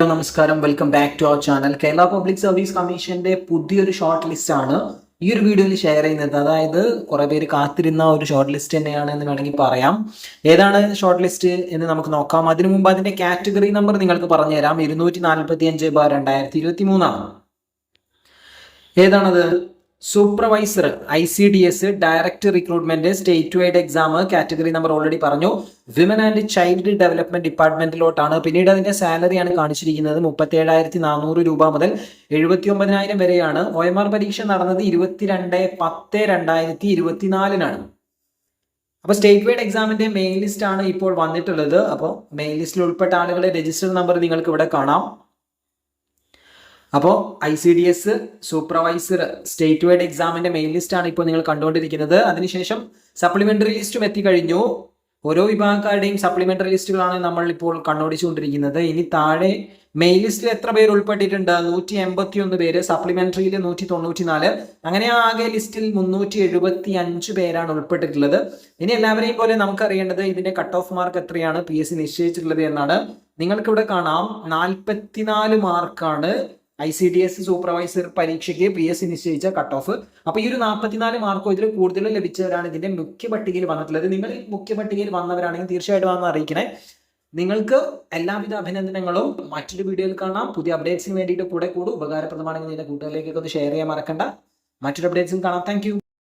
Hello നമസ്കാരം. Welcome back to our channel Kerala public service കമ്മീഷന്റെ പുതിയൊരു ഷോർട്ട് ലിസ്റ്റ് ആണ് ഈ ഒരു വീഡിയോയിൽ ഷെയർ ചെയ്യുന്നത്. അതായത് കുറെ പേര് കാത്തിരുന്ന ഒരു ഷോർട്ട് ലിസ്റ്റ് തന്നെയാണ് എന്ന് വേണമെങ്കിൽ പറയാം. ഏതാണ് ഷോർട്ട് ലിസ്റ്റ് എന്ന് നമുക്ക് നോക്കാം. അതിനു മുമ്പ് അതിന്റെ കാറ്റഗറി നമ്പർ നിങ്ങൾക്ക് പറഞ്ഞുതരാം. ഇരുന്നൂറ്റി നാൽപ്പത്തി അഞ്ച് ബാർ രണ്ടായിരത്തി ഇരുപത്തി മൂന്നാണ് ഏതാണത്? Supervisor I C D S direct recruitment state wide exam category number already പറഞ്ഞു. വിമൻ ആൻഡ് ചൈൽഡ് ഡെവലപ്മെന്റ് ഡിപ്പാർട്ട്മെന്റിലോട്ടാണ് പിന്നീട് അതിന്റെ സാലറിയാണ് കാണിച്ചിരിക്കുന്നത്. മുപ്പത്തി ഏഴായിരത്തി നാനൂറ് രൂപ മുതൽ എഴുപത്തി ഒമ്പതിനായിരം വരെയാണ്. ഒ എം ആർ പരീക്ഷ നടന്നത് ഇരുപത്തിരണ്ട് പത്ത് രണ്ടായിരത്തി ഇരുപത്തിനാലിനാണ് അപ്പോൾ സ്റ്റേറ്റ് വൈഡ് എക്സാമിന്റെ മെയിൻ ലിസ്റ്റ് ആണ് ഇപ്പോൾ വന്നിട്ടുള്ളത്. അപ്പോൾ മെയിൻ ലിസ്റ്റിൽ ഉൾപ്പെട്ട ആളുകളുടെ രജിസ്റ്റർ നമ്പർ നിങ്ങൾക്ക് ഇവിടെ കാണാം. അപ്പോൾ I C D S supervisor state wide എക്സാമിന്റെ മെയിൻ ലിസ്റ്റ് ആണ് ഇപ്പോൾ നിങ്ങൾ കണ്ടുകൊണ്ടിരിക്കുന്നത്. അതിനുശേഷം സപ്ലിമെന്ററി ലിസ്റ്റും എത്തിക്കഴിഞ്ഞു. ഓരോ വിഭാഗക്കാരുടെയും സപ്ലിമെന്ററി ലിസ്റ്റുകളാണ് നമ്മൾ ഇപ്പോൾ കണ്ണോടിച്ചുകൊണ്ടിരിക്കുന്നത്. ഇനി താഴെ മെയിൻ ലിസ്റ്റിൽ എത്ര പേര് ഉൾപ്പെട്ടിട്ടുണ്ട്? നൂറ്റി എൺപത്തി ഒന്ന് പേര് സപ്ലിമെന്ററിയിൽ നൂറ്റി തൊണ്ണൂറ്റി നാല് അങ്ങനെ ആകെ ലിസ്റ്റിൽ മുന്നൂറ്റി എഴുപത്തി അഞ്ച് പേരാണ് ഉൾപ്പെട്ടിട്ടുള്ളത്. ഇനി എല്ലാവരെയും പോലെ നമുക്കറിയേണ്ടത് ഇതിന്റെ കട്ട് ഓഫ് മാർക്ക് എത്രയാണ്? പി എസ് സി നിശ്ചയിച്ചിട്ടുള്ളത് എന്നാണ്. നിങ്ങൾക്കിവിടെ കാണാം. നാൽപ്പത്തിനാല് മാർക്കാണ് I C D S supervisor പരീക്ഷയ്ക്ക് പി എസ് സി നിശ്ചയിച്ച കട്ട് ഓഫ് അപ്പൊ ഈ ഒരു നാൽപ്പത്തിനാല് മാർക്കോ ഇതിൽ കൂടുതൽ ലഭിച്ചവരാണ് ഇതിന്റെ മുഖ്യ പട്ടികയിൽ വന്നിട്ടുള്ളത്. നിങ്ങൾ മുഖ്യ പട്ടികയിൽ വന്നവരാണെങ്കിൽ തീർച്ചയായിട്ടും വന്ന് അറിയിക്കണേ. നിങ്ങൾക്ക് എല്ലാവിധ അഭിനന്ദനങ്ങളും. മറ്റൊരു വീഡിയോയിൽ കാണാം. പുതിയ അപ്ഡേറ്റ്സിന് വേണ്ടിയിട്ട് കൂടെ കൂടും. ഉപകാരപ്രദമാണെങ്കിൽ നിന്റെ കൂട്ടുകാരിലേക്കൊക്കെ ഒന്ന് ഷെയർ ചെയ്യാൻ മറക്കണ്ട. മറ്റൊരു അപ്ഡേറ്റ്സും കാണാം. താങ്ക്